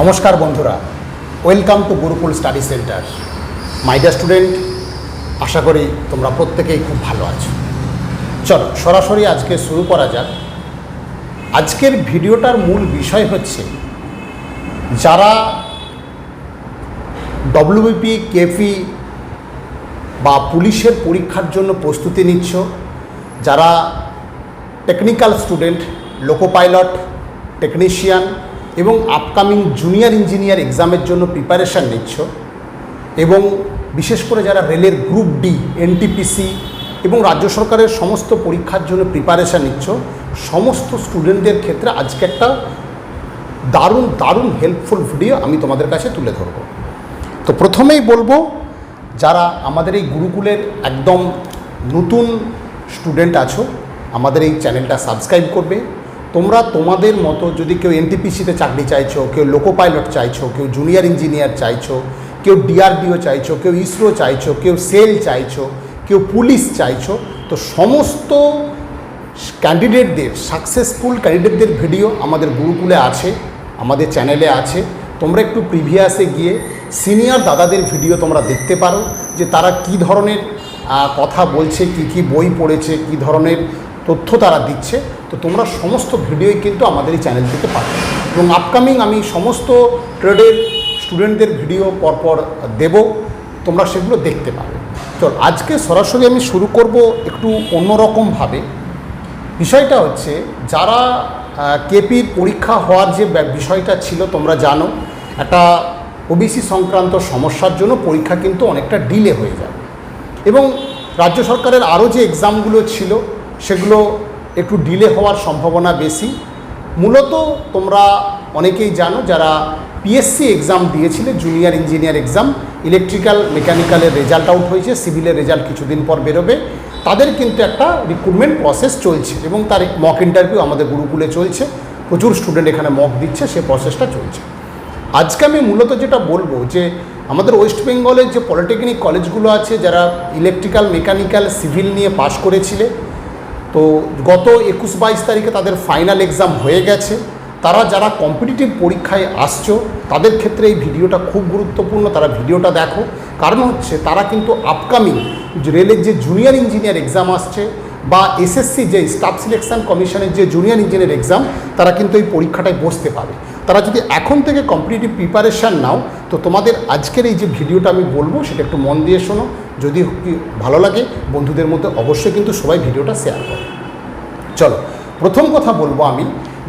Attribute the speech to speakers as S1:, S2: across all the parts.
S1: নমস্কার বন্ধুরা welcome to Gurukul study centre my dear student আশা করি তোমরা প্রত্যেকেই খুব ভালো আছো। চলো, সরাসরি আজকে শুরু করা যাক। আজকের ভিডিওটার মূল বিষয় হচ্ছে, যারা ডব্লিউবিপি কেপি বা পুলিশের পরীক্ষার জন্য প্রস্তুতি নিচ্ছ, যারা technical student loco pilot technician এবং আপকামিং জুনিয়র ইঞ্জিনিয়ার এক্সামের জন্য প্রিপারেশান নিচ্ছ। এবং বিশেষ করে যারা রেলের গ্রুপ ডি এনটিপিসি এবং রাজ্য সরকারের সমস্ত পরীক্ষার জন্য প্রিপারেশান নিচ্ছ, সমস্ত স্টুডেন্টদের ক্ষেত্রে আজকে একটা দারুণ দারুণ হেল্পফুল ভিডিও আমি তোমাদের কাছে তুলে ধরব। তো প্রথমেই বলব, যারা আমাদের এই গুরুকুলের একদম নতুন স্টুডেন্ট আছো, আমাদের এই চ্যানেলটা সাবস্ক্রাইব করবে। তোমরা তোমাদের মতো যদি কেউ এনটিপিসিতে চাকরি চাইছো, কেউ লোকো পাইলট চাইছো, কেউ জুনিয়র ইঞ্জিনিয়ার চাইছো, কেউ ডিআরডিও চাইছো, কেউ ইসরো চাইছো, কেউ সেল চাইছো, কেউ পুলিশ চাইছো, তো সমস্ত ক্যান্ডিডেটদের সাকসেসফুল ক্যান্ডিডেটদের ভিডিও আমাদের গুরুকুলে আছে, আমাদের চ্যানেলে আছে। তোমরা একটু প্রিভিয়াসে গিয়ে সিনিয়র দাদাদের ভিডিও তোমরা দেখতে পারো যে তারা কি ধরনের কথা বলছে, কি কি বই পড়েছে, কি ধরনের তথ্য তারা দিচ্ছে। তো তোমরা সমস্ত ভিডিওই কিন্তু আমাদের এই চ্যানেল থেকে পাবে। এবং আপকামিং আমি সমস্ত ট্রেডের স্টুডেন্টদের ভিডিও পরপর দেব, তোমরা সেগুলো দেখতে পাবে। চল, আজকে সরাসরি আমি শুরু করব একটু অন্যরকমভাবে। বিষয়টা হচ্ছে, যারা কেপির পরীক্ষা হওয়ার যে বিষয়টা ছিল, তোমরা জানো, একটা ওবিসি সংক্রান্ত সমস্যার জন্য পরীক্ষা কিন্তু অনেকটা ডিলে হয়ে যাবে এবং রাজ্য সরকারের আরও যে এক্সামগুলো ছিল, সেগুলো একটু ডিলে হওয়ার সম্ভাবনা বেশি। মূলত তোমরা অনেকেই জানো যারা পিএসসি এক্সাম দিয়েছিলে জুনিয়র ইঞ্জিনিয়ার এক্সাম ইলেকট্রিক্যাল মেকানিক্যালের রেজাল্ট আউট হয়েছে সিভিলের রেজাল্ট কিছুদিন পর বেরোবে। তাদের কিন্তু একটা রিক্রুটমেন্ট প্রসেস চলছে এবং তার মক ইন্টারভিউ আমাদের গুরুকুলে চলছে। প্রচুর স্টুডেন্ট এখানে মক দিচ্ছে, সে প্রসেসটা চলছে। আজকে আমি মূলত যেটা বলব যে, আমাদের ওয়েস্ট বেঙ্গলের যে পলিটেকনিক কলেজগুলো আছে, যারা ইলেকট্রিক্যাল মেকানিক্যাল সিভিল নিয়ে পাশ করেছিলে তো গত একুশ বাইশ তারিখে তাদের ফাইনাল এক্সাম হয়ে গেছে। তারা যারা কম্পিটিটিভ পরীক্ষায় আসছো, তাদের ক্ষেত্রে এই ভিডিওটা খুব গুরুত্বপূর্ণ, তারা ভিডিওটা দেখো। কারণ হচ্ছে তারা কিন্তু আপকামিং রেলের যে জুনিয়র ইঞ্জিনিয়ার এক্সাম আসছে বা এসএসসি যে স্টাফ সিলেকশন কমিশনের যে জুনিয়র ইঞ্জিনিয়ার এক্সাম তারা কিন্তু এই পরীক্ষাটায় বসতে পাবে তারা যদি এখন থেকে কম্পিটিটিভ প্রিপারেশান নাও তো তোমাদের আজকের এই যে ভিডিওটা আমি বলব, সেটা একটু মন দিয়ে শোনো। যদি ভালো লাগে, বন্ধুদের মধ্যে অবশ্যই কিন্তু সবাই ভিডিওটা শেয়ার করো। চলো, প্রথম কথা বলব আমি,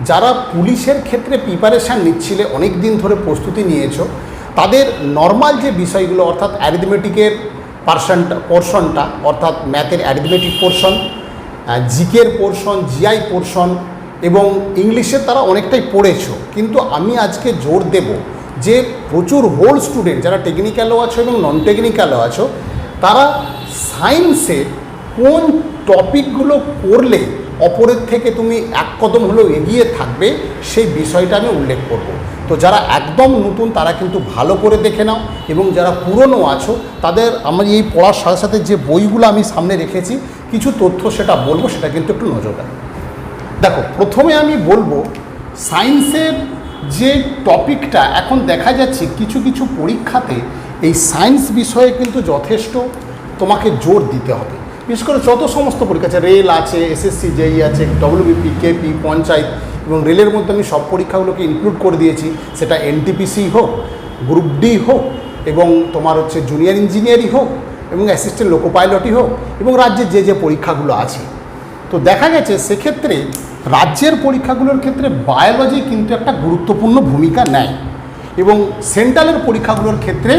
S1: যারা পুলিশের ক্ষেত্রে প্রিপারেশান নিচ্ছিলে অনেক দিন ধরে প্রস্তুতি নিয়েছো, তাদের নর্মাল যে বিষয়গুলো, অর্থাৎ অ্যারিথমেটিকের পার্সনটা পোর্শনটা অর্থাৎ ম্যাথের অ্যারিথমেটিক পোর্শন জিকের পোর্শন জিআই পোর্শন এবং ইংলিশের তারা অনেকটাই পড়েছ। কিন্তু আমি আজকে জোর দেব যে প্রচুর হোল স্টুডেন্ট যারা টেকনিক্যালও আছো এবং নন টেকনিক্যালও আছো, তারা সায়েন্সের কোন টপিকগুলো পড়লে অপরের থেকে তুমি এক কদম হলেও এগিয়ে থাকবে, সেই বিষয়টা আমি উল্লেখ করব। তো যারা একদম নতুন, তারা কিন্তু ভালো করে দেখে নাও এবং যারা পুরনো আছো, তাদের আমি এই পড়ার সাথে সাথে যে বইগুলো আমি সামনে রেখেছি, কিছু তথ্য সেটা বলব, সেটা কিন্তু একটু নজর দেখো, প্রথমে আমি বলব সায়েন্সের যে টপিকটা এখন দেখা যাচ্ছে কিছু কিছু পরীক্ষাতে এই সায়েন্স বিষয়ে কিন্তু যথেষ্ট তোমাকে জোর দিতে হবে। বিশেষ করে যত সমস্ত পরীক্ষা আছে, রেল আছে এসএসসি জেই আছে ডব্লিউবিপি কেপি পঞ্চায়েত এবং রেলের মধ্যে আমি সব পরীক্ষাগুলোকে ইনক্লুড করে দিয়েছি। সেটা এনটিপিসি হোক গ্রুপ ডি হোক এবং তোমার হচ্ছে জুনিয়র ইঞ্জিনিয়ারই হোক এবং অ্যাসিস্ট্যান্ট লোকো পাইলটই হোক এবং রাজ্যের যে যে পরীক্ষাগুলো আছে। তো দেখা গেছে সেক্ষেত্রে রাজ্যের পরীক্ষাগুলোর ক্ষেত্রে বায়োলজি কিন্তু একটা গুরুত্বপূর্ণ ভূমিকা নেয়। এবং সেন্ট্রালের পরীক্ষাগুলোর ক্ষেত্রে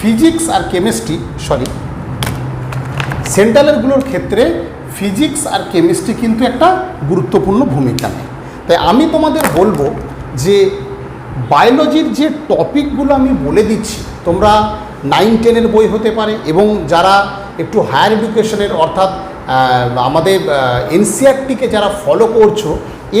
S1: ফিজিক্স আর কেমিস্ট্রি সরি সেন্ট্রালেরগুলোর ক্ষেত্রে ফিজিক্স আর কেমিস্ট্রি কিন্তু একটা গুরুত্বপূর্ণ ভূমিকা নেয়। তাই আমি তোমাদের বলব যে বায়োলজির যে টপিকগুলো আমি বলে দিচ্ছি, তোমরা নাইন টেনের বই হতে পারে এবং যারা একটু হায়ার এডুকেশনের অর্থাৎ আমাদের এনসিআরটিকে যারা ফলো করছ,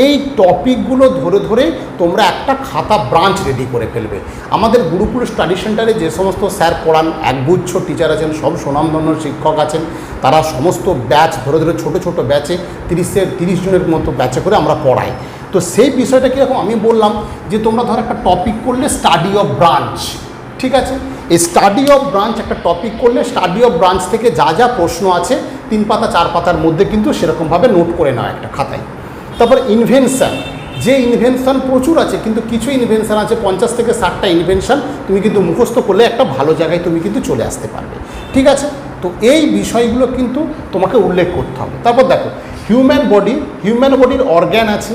S1: এই টপিকগুলো ধরে ধরে তোমরা একটা খাতা ব্রাঞ্চ রেডি করে ফেলবে। আমাদের গুরুকুল স্টাডি সেন্টারে যে সমস্ত স্যার পড়ান, একগুচ্ছ টিচার আছেন, সব সুনামধন্য শিক্ষক আছেন, তারা সমস্ত ব্যাচ ধরে ধরে ছোট ছোট ব্যাচে তিরিশের, তিরিশ জনের মতো ব্যাচে করে আমরা পড়াই। তো সেই বিষয়টা কীরকম? আমি বললাম যে তোমরা ধরো একটা টপিক করলে স্টাডি অফ ব্রাঞ্চ ঠিক আছে? এই স্টাডি অফ ব্রাঞ্চ একটা টপিক করলে স্টাডি অফ ব্রাঞ্চ থেকে যা যা প্রশ্ন আছে তিন পাতা, চার পাতার মধ্যে কিন্তু সেরকমভাবে নোট করে নাও একটা খাতায়। তারপর ইনভেনশন যে ইনভেনশন প্রচুর আছে, কিন্তু কিছু ইনভেনশন আছে, পঞ্চাশ থেকে ষাটটা ইনভেনশন তুমি কিন্তু মুখস্থ করলে একটা ভালো জায়গায় তুমি কিন্তু চলে আসতে পারবে। ঠিক আছে? তো এই বিষয়গুলো কিন্তু তোমাকে উল্লেখ করতে হবে। তারপর দেখো হিউম্যান বডি হিউম্যান বডির অর্গ্যান আছে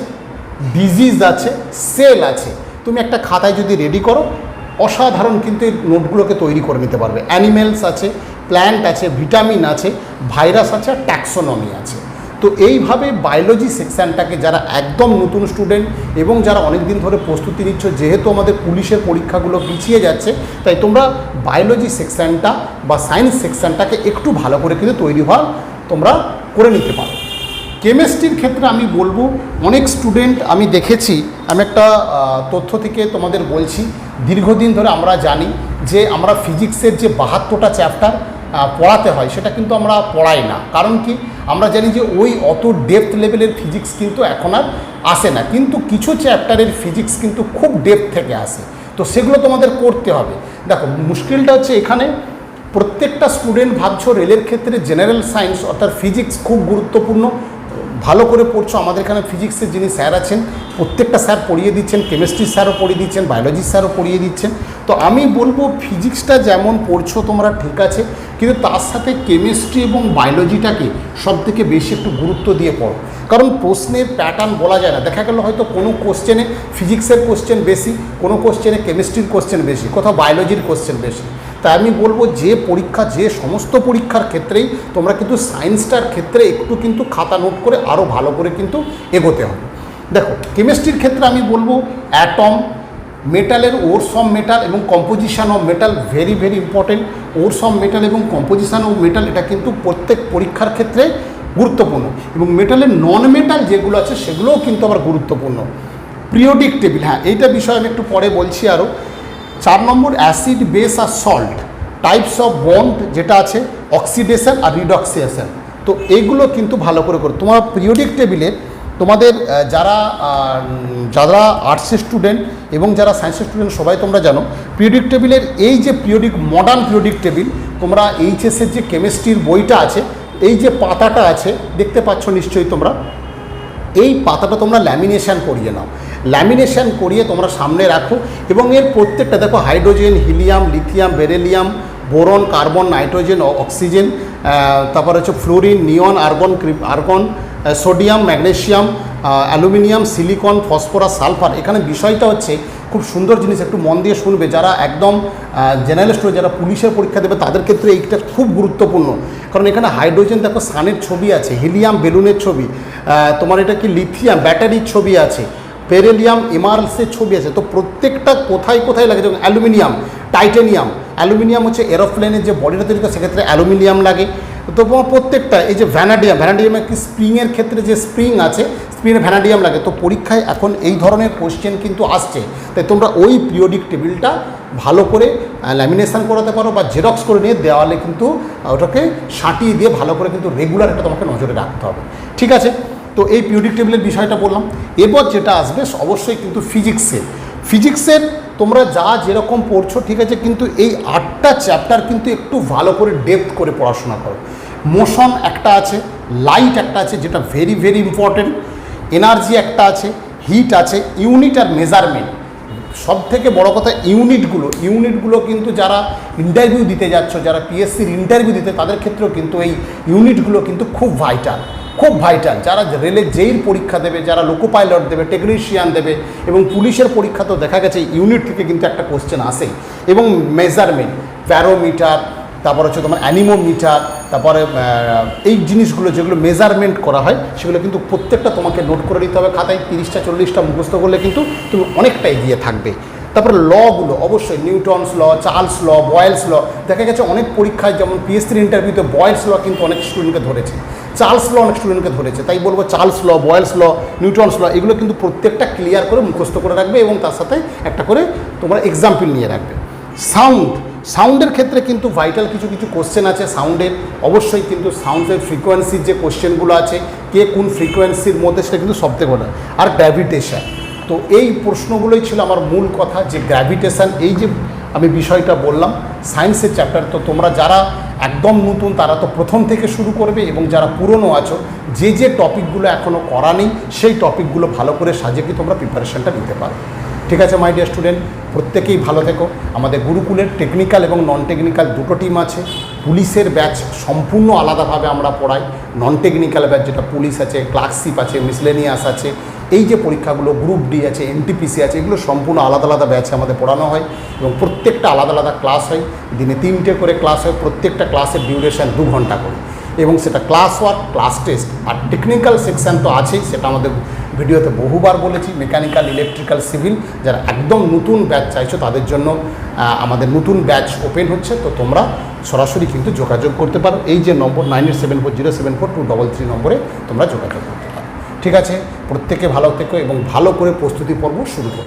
S1: ডিজিজ আছে সেল আছে। তুমি একটা খাতায় যদি রেডি করো অসাধারণ কিন্তু এই নোটগুলোকে তৈরি করে নিতে পারবে। অ্যানিমেলস আছে, প্ল্যান্ট আছে, ভিটামিন আছে, ভাইরাস আছে আর ট্যাক্সোনমি আছে। তো এইভাবে বায়োলজি সেকশানটাকে যারা একদম নতুন স্টুডেন্ট এবং যারা অনেক দিন ধরে প্রস্তুতি নিচ্ছ, যেহেতু আমাদের পুলিশের পরীক্ষাগুলো পিছিয়ে যাচ্ছে, তাই তোমরা বায়োলজি সেকশানটা বা সায়েন্স সেকশানটাকে একটু ভালো করে কিন্তু তৈরি হওয়ার তোমরা করে নিতে পারো। কেমিস্ট্রির ক্ষেত্রে আমি বলব, অনেক স্টুডেন্ট আমি দেখেছি, আমি একটা তথ্য থেকে তোমাদের বলছি দীর্ঘদিন ধরে আমরা জানি যে আমরা ফিজিক্সের যে বাহাত্তরটা চ্যাপ্টার পড়াতে হয়, সেটা কিন্তু আমরা পড়াই না। কারণ কি? আমরা জানি যে ওই অত ডেপথ লেভেলের ফিজিক্স কিন্তু এখন আর আসে না। কিন্তু কিছু চ্যাপ্টারের ফিজিক্স কিন্তু খুব ডেপথ থেকে আসে। তো সেগুলো তোমাদের করতে হবে। দেখো, মুশকিলটা হচ্ছে এখানে প্রত্যেকটা স্টুডেন্ট ভাবছ রেলের ক্ষেত্রে জেনারেল সায়েন্স অর্থাৎ ফিজিক্স খুব গুরুত্বপূর্ণ। ভালো করে পড়ছো। আমাদের এখানে ফিজিক্সের যিনি স্যার আছেন, প্রত্যেকটা স্যার পড়িয়ে দিচ্ছেন কেমিস্ট্রির স্যারও পড়িয়ে দিচ্ছেন বায়োলজি স্যারও পড়িয়ে দিচ্ছেন। তো আমি বলব ফিজিক্সটা যেমন পড়ছো, তোমরা ঠিক আছে। কিন্তু তার সাথে কেমিস্ট্রি এবং বায়োলজিটাকে সব থেকে বেশি একটু গুরুত্ব দিয়ে পড়ো। কারণ প্রশ্নের প্যাটার্ন বলা যায় না। দেখা গেল হয়তো কোনো কোশ্চেনে ফিজিক্সের কোশ্চেন বেশি, কোনো কোশ্চেনে কেমিস্ট্রির কোশ্চেন বেশি, কোথাও বায়োলজির কোশ্চেন বেশি। তাই আমি বলব যে পরীক্ষা, যে সমস্ত পরীক্ষার ক্ষেত্রেই তোমরা কিন্তু সায়েন্সটার ক্ষেত্রে একটু কিন্তু খাতা নোট করে আরও ভালো করে কিন্তু এগোতে হবে। দেখো কেমিস্ট্রির ক্ষেত্রে আমি বলব অ্যাটম মেটালের ওর্স অফ মেটাল এবং composition of metal very very important ores of metal এবং কম্পোজিশান অফ মেটাল এটা কিন্তু প্রত্যেক পরীক্ষার ক্ষেত্রে গুরুত্বপূর্ণ। এবং মেটালের নন মেটাল যেগুলো আছে সেগুলোও কিন্তু আবার গুরুত্বপূর্ণ। পিরিয়ডিক টেবিল হ্যাঁ এইটা বিষয়ে আমি একটু পরে বলছি আরও চার নম্বর অ্যাসিড বেস আর সল্ট টাইপস অফ বন্ড যেটা আছে অক্সিডেশন আর রিডক্সিয়েশন তো এগুলো কিন্তু ভালো করে করো। তোমার পিরিয়ডিক টেবিলে তোমাদের যারা যারা আর্টসের স্টুডেন্ট এবং যারা সায়েন্সের স্টুডেন্ট সবাই তোমরা জানো পিরিয়ডিক টেবিলের এই যে পিরিয়ডিক মডার্ন পিরিয়ডিক টেবিল তোমরা এইচএসের যে কেমিস্ট্রির বইটা আছে, এই যে পাতাটা আছে, দেখতে পাচ্ছ নিশ্চয়ই তোমরা, এই পাতাটা তোমরা ল্যামিনেশন করিয়ে নাও। ল্যামিনেশন করিয়ে তোমরা সামনে রাখো এবং এর প্রত্যেকটা, দেখো hydrogen helium lithium beryllium boron carbon nitrogen oxygen তারপর হচ্ছে fluorine neon argon argon sodium magnesium ah, aluminium silicon phosphorus sulphur. এখানে বিষয়টা হচ্ছে খুব সুন্দর জিনিস একটু মন দিয়ে শুনবে। যারা একদম জেনারেল স্টুডেন্ট যারা পুলিশের পরীক্ষা দেবে তাদের ক্ষেত্রে এইটা খুব গুরুত্বপূর্ণ। কারণ এখানে হাইড্রোজেন দেখো সানের ছবি আছে হিলিয়াম বেলুনের ছবি। তোমার এটা কি লিথিয়াম ব্যাটারির ছবি আছে পেরেলিয়াম এমারলসের ছবি আছে। তো প্রত্যেকটা কোথায় কোথায় লাগে যেমন অ্যালুমিনিয়াম টাইটেনিয়াম। অ্যালুমিনিয়াম হচ্ছে এরোপ্লেনের যে বডিটা তৈরি করে সেক্ষেত্রে অ্যালুমিনিয়াম লাগে। তো তোমার প্রত্যেকটা, এই যে ভ্যানাডিয়াম ভ্যানাডিয়ামের কি স্প্রিংয়ের ক্ষেত্রে যে স্প্রিং আছে স্প্রিংয়ে ভ্যানাডিয়াম লাগে, তো পরীক্ষায় এখন এই ধরনের কোশ্চেন কিন্তু আসছে। তাই তোমরা ওই পিরিয়ডিক টেবিলটা ভালো করে ল্যামিনেশন করাতে পারো বা জেরক্স করে নিয়ে দেওয়ালে কিন্তু ওটাকে সাঁটিয়ে দিয়ে ভালো করে কিন্তু রেগুলার এটা তোমাকে নজরে রাখতে হবে। ঠিক আছে? তো এই পিরিয়ডিক টেবিলের বিষয়টা বললাম। এরপর যেটা আসবে, অবশ্যই কিন্তু ফিজিক্সের ফিজিক্সের তোমরা যা যেরকম পড়ছো, ঠিক আছে, কিন্তু এই আটটা চ্যাপ্টার কিন্তু একটু ভালো করে ডেপথ করে পড়াশোনা করো। মোশন একটা আছে লাইট একটা আছে, যেটা ভেরি ভেরি ইম্পর্টেন্ট এনার্জি একটা আছে হিট আছে ইউনিট আর মেজারমেন্ট সব থেকে বড় কথা ইউনিটগুলো। ইউনিটগুলো কিন্তু যারা ইন্টারভিউ দিতে যাচ্ছ, যারা পিএসসির ইন্টারভিউ দিতে, তাদের ক্ষেত্রেও কিন্তু এই ইউনিটগুলো কিন্তু খুব ভাইটাল খুব ভাইটাল যারা রেলের জেইর পরীক্ষা দেবে, যারা লোকো পাইলট দেবে টেকনিশিয়ান দেবে এবং পুলিশের পরীক্ষা তো দেখা গেছে ইউনিট থেকে কিন্তু একটা কোশ্চেন আসেই। এবং মেজারমেন্ট প্যারোমিটার তারপর হচ্ছে তোমার অ্যানিমোমিটার তারপরে এই জিনিসগুলো যেগুলো মেজারমেন্ট করা হয়, সেগুলো কিন্তু প্রত্যেকটা তোমাকে নোট করে নিতে হবে। খাতায় তিরিশটা, চল্লিশটা মুখস্থ করলে কিন্তু তুমি অনেকটা এগিয়ে থাকবে। তারপরে লগুলো অবশ্যই নিউটনস ল চার্লস ল বয়েলস ল দেখা গেছে অনেক পরীক্ষায় যেমন পিএসসির ইন্টারভিউতে বয়েলস ল কিন্তু অনেক স্টুডেন্টকে ধরেছে। চার্লস ল অনেক স্টুডেন্টকে ধরেছে। তাই বলব চার্লস ল, বয়েলস ল, নিউটনস ল, এগুলো কিন্তু প্রত্যেকটা ক্লিয়ার করে মুখস্থ করে রাখবে এবং তার সাথে একটা করে তোমরা এক্সাম্পল নিয়ে রাখবে। সাউন্ড সাউন্ডের ক্ষেত্রে কিন্তু ভাইটাল কিছু কিছু কোশ্চেন আছে সাউন্ডের অবশ্যই কিন্তু সাউন্ডের ফ্রিকোয়েন্সির যে কোশ্চেনগুলো আছে, কে কোন ফ্রিকোয়েন্সির মধ্যে, সেটা কিন্তু সবথেকে বড়। আর গ্র্যাভিটেশন তো এই প্রশ্নগুলোই ছিল আমার মূল কথা, যে গ্র্যাভিটেশন এই যে আমি বিষয়টা বললাম সায়েন্সের চ্যাপ্টার তো তোমরা যারা একদম নতুন তারা তো প্রথম থেকে শুরু করবে এবং যারা পুরনো আছো, যে যে টপিকগুলো এখনও করা নেই, সেই টপিকগুলো ভালো করে সাজিয়ে কি তোমরা প্রিপারেশনটা নিতে পারো। ঠিক আছে মাই ডিয়ার স্টুডেন্ট প্রত্যেকেই ভালো থেকো। আমাদের গুরুকুলের টেকনিক্যাল এবং নন টেকনিক্যাল দুটো টিম আছে। পুলিশের ব্যাচ সম্পূর্ণ আলাদাভাবে আমরা পড়াই। নন টেকনিক্যাল ব্যাচ যেটা পুলিশ আছে ক্লার্কশিপ আছে মিসলেনিয়াস আছে এই যে পরীক্ষাগুলো গ্রুপ ডি আছে এনটিপিসি আছে, এগুলো সম্পূর্ণ আলাদা আলাদা ব্যাচে আমাদের পড়ানো হয় এবং প্রত্যেকটা আলাদা আলাদা ক্লাস হয়। দিনে তিনটে করে ক্লাস হয়, প্রত্যেকটা ক্লাসের ডিউরেশন দু ঘণ্টা করে। এবং সেটা ক্লাস ওয়ার্ক ক্লাস টেস্ট আর টেকনিক্যাল সেকশান তো আছেই, সেটা আমাদের ভিডিওতে বহুবার বলেছি। মেকানিক্যাল ইলেকট্রিক্যাল সিভিল যারা একদম নতুন ব্যাচ চাইছো, তাদের জন্য আমাদের নতুন ব্যাচ ওপেন হচ্ছে। তো তোমরা সরাসরি কিন্তু যোগাযোগ করতে পারো। এই যে নম্বর nine eight seven four zero seven four two double three নম্বরে তোমরা যোগাযোগ করতে ঠিক আছে? প্রত্যেকে ভালো থেকো এবং ভালো করে প্রস্তুতি পর্ব শুরু করো।